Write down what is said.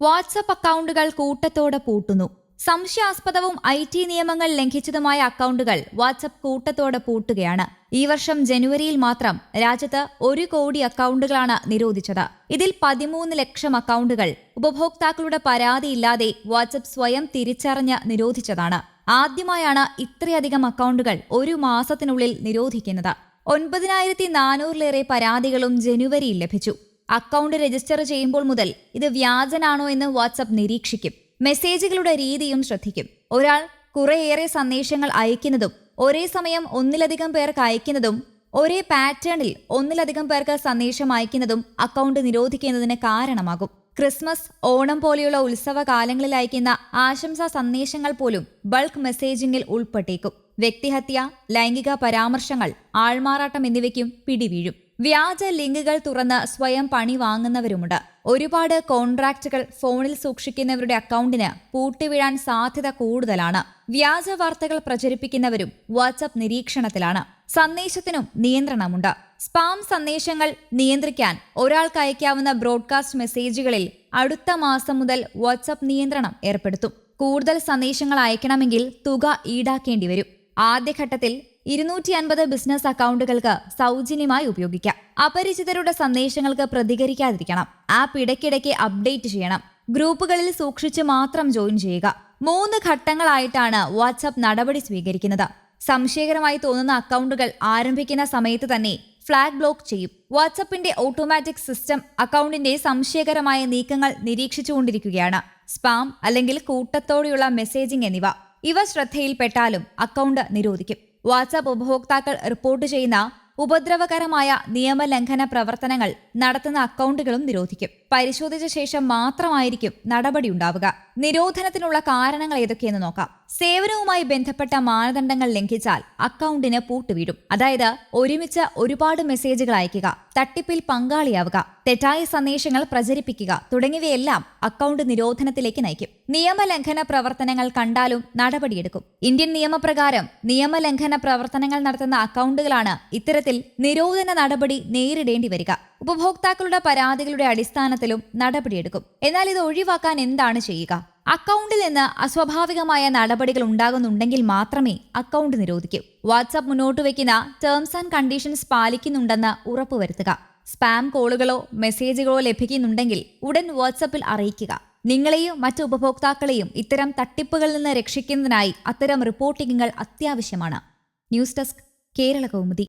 WhatsApp അക്കൗണ്ടുകൾ കൂട്ടത്തോടെ പൂട്ടുന്നു. സംശയാസ്പദവും I T നിയമങ്ങൾ ലംഘിച്ചതുമായ അക്കൗണ്ടുകൾ വാട്സപ്പ് കൂട്ടത്തോടെ പൂട്ടുകയാണ്. ഈ വർഷം ജനുവരിയിൽ മാത്രം രാജ്യത്ത് ഒരു കോടി അക്കൗണ്ടുകളാണ് നിരോധിച്ചത്. ഇതിൽ പതിമൂന്ന് ലക്ഷം അക്കൗണ്ടുകൾ ഉപഭോക്താക്കളുടെ പരാതിയില്ലാതെ വാട്സപ്പ് സ്വയം തിരിച്ചറിഞ്ഞ് നിരോധിച്ചതാണ്. ആദ്യമായാണ് ഇത്രയധികം അക്കൗണ്ടുകൾ ഒരു മാസത്തിനുള്ളിൽ നിരോധിക്കുന്നത്. ഒൻപതിനായിരത്തി നാനൂറിലേറെ പരാതികളും ജനുവരിയിൽ ലഭിച്ചു. അക്കൗണ്ട് രജിസ്റ്റർ ചെയ്യുമ്പോൾ മുതൽ ഇത് വ്യാജനാണോ എന്ന് വാട്സപ്പ് നിരീക്ഷിക്കും. മെസ്സേജുകളുടെ രീതിയും ശ്രദ്ധിക്കും. ഒരാൾ കുറേയേറെ സന്ദേശങ്ങൾ അയക്കുന്നതും ഒരേ സമയം ഒന്നിലധികം പേർക്ക് അയക്കുന്നതും ഒരേ പാറ്റേണിൽ ഒന്നിലധികം പേർക്ക് സന്ദേശം അയക്കുന്നതും അക്കൗണ്ട് നിരോധിക്കുന്നതിന് കാരണമാകും. ക്രിസ്മസ് ഓണം പോലെയുള്ള ഉത്സവ കാലങ്ങളിൽ അയക്കുന്ന ആശംസാ സന്ദേശങ്ങൾ പോലും ബൾക്ക് മെസ്സേജിംഗിൽ ഉൾപ്പെട്ടേക്കും. വ്യക്തിഹത്യ ലൈംഗിക പരാമർശങ്ങൾ ആൾമാറാട്ടം എന്നിവയ്ക്കും പിടിവീഴും. വ്യാജ ലിങ്കുകൾ തുറന്ന് സ്വയം പണി വാങ്ങുന്നവരുമുണ്ട്. ഒരുപാട് കോൺട്രാക്റ്റുകൾ ഫോണിൽ സൂക്ഷിക്കുന്നവരുടെ അക്കൗണ്ടിന് പൂട്ടിവീഴാൻ സാധ്യത കൂടുതലാണ്. വ്യാജ വാർത്തകൾ പ്രചരിപ്പിക്കുന്നവരും വാട്സപ്പ് നിരീക്ഷണത്തിലാണ്. സന്ദേശത്തിനും നിയന്ത്രണമുണ്ട്. സ്പാം സന്ദേശങ്ങൾ നിയന്ത്രിക്കാൻ ഒരാൾക്ക് അയക്കാവുന്ന ബ്രോഡ്കാസ്റ്റ് മെസ്സേജുകളിൽ അടുത്ത മാസം മുതൽ വാട്സപ്പ് നിയന്ത്രണം ഏർപ്പെടുത്തും. കൂടുതൽ സന്ദേശങ്ങൾ അയക്കണമെങ്കിൽ തുക ഈടാക്കേണ്ടി വരും. ആദ്യഘട്ടത്തിൽ ഇരുന്നൂറ്റി അൻപത് ബിസിനസ് അക്കൗണ്ടുകൾക്ക് സൗജന്യമായി ഉപയോഗിക്കാം. അപരിചിതരുടെ സന്ദേശങ്ങൾക്ക് പ്രതികരിക്കാതിരിക്കണം. ആപ്പ് ഇടയ്ക്കിടയ്ക്ക് അപ്ഡേറ്റ് ചെയ്യണം. ഗ്രൂപ്പുകളിൽ സൂക്ഷിച്ച് മാത്രം ജോയിൻ ചെയ്യുക. മൂന്ന് ഘട്ടങ്ങളായിട്ടാണ് വാട്സ്ആപ്പ് നടപടി സ്വീകരിക്കുന്നത്. സംശയകരമായി തോന്നുന്ന അക്കൗണ്ടുകൾ ആരംഭിക്കുന്ന സമയത്ത് തന്നെ ഫ്ളാഗ് ബ്ലോക്ക് ചെയ്യും. വാട്സപ്പിന്റെ ഓട്ടോമാറ്റിക് സിസ്റ്റം അക്കൗണ്ടിന്റെ സംശയകരമായ നീക്കങ്ങൾ നിരീക്ഷിച്ചുകൊണ്ടിരിക്കുകയാണ്. സ്പാം അല്ലെങ്കിൽ കൂട്ടത്തോടെയുള്ള മെസ്സേജിംഗ് എന്നിവ. ഇവ ശ്രദ്ധയിൽപ്പെട്ടാലും അക്കൗണ്ട് നിരോധിക്കും. വാട്സാപ്പ് ഉപഭോക്താക്കൾ റിപ്പോർട്ട് ചെയ്യുന്ന ഉപദ്രവകരമായ നിയമലംഘന പ്രവർത്തനങ്ങൾ നടത്തുന്ന അക്കൗണ്ടുകളും നിരോധിക്കും. പരിശോധിച്ച ശേഷം മാത്രമായിരിക്കും നടപടി ഉണ്ടാവുക. നിരോധനത്തിനുള്ള കാരണങ്ങൾ ഏതൊക്കെയെന്ന് നോക്കാം. സേവനവുമായി ബന്ധപ്പെട്ട മാനദണ്ഡങ്ങൾ ലംഘിച്ചാൽ അക്കൗണ്ടിന് പൂട്ടുവീഴും. അതായത് ഒരുമിച്ച് ഒരുപാട് മെസ്സേജുകൾ അയക്കുക തട്ടിപ്പിൽ പങ്കാളിയാവുക തെറ്റായ സന്ദേശങ്ങൾ പ്രചരിപ്പിക്കുക തുടങ്ങിയവയെല്ലാം അക്കൗണ്ട് നിരോധനത്തിലേക്ക് നയിക്കും. നിയമലംഘന പ്രവർത്തനങ്ങൾ കണ്ടാലും നടപടിയെടുക്കും. ഇന്ത്യൻ നിയമപ്രകാരം നിയമലംഘന പ്രവർത്തനങ്ങൾ നടത്തുന്ന അക്കൗണ്ടുകളാണ് ഇത്തരത്തിൽ നിരോധന നടപടി നേരിടേണ്ടി വരിക. ഉപഭോക്താക്കളുടെ പരാതികളുടെ അടിസ്ഥാനത്തിലും നടപടിയെടുക്കും. എന്നാൽ ഇത് ഒഴിവാക്കാൻ എന്താണ് ചെയ്യുക? അക്കൗണ്ടിൽ നിന്ന് അസ്വാഭാവികമായ നടപടികൾ ഉണ്ടാകുന്നുണ്ടെങ്കിൽ മാത്രമേ അക്കൗണ്ട് നിരോധിക്കൂ. വാട്സാപ്പ് മുന്നോട്ട് വയ്ക്കുന്ന ടേംസ് ആൻഡ് കണ്ടീഷൻസ് പാലിക്കുന്നുണ്ടെന്ന് ഉറപ്പുവരുത്തുക. സ്പാം കോളുകളോ മെസ്സേജുകളോ ലഭിക്കുന്നുണ്ടെങ്കിൽ ഉടൻ വാട്സപ്പിൽ അറിയിക്കുക. നിങ്ങളെയും മറ്റു ഉപഭോക്താക്കളെയും ഇത്തരം തട്ടിപ്പുകളിൽ നിന്ന് രക്ഷിക്കുന്നതിനായി അത്തരം റിപ്പോർട്ടിങ്ങുകൾ അത്യാവശ്യമാണ്. News desk Kerala Kaumudi.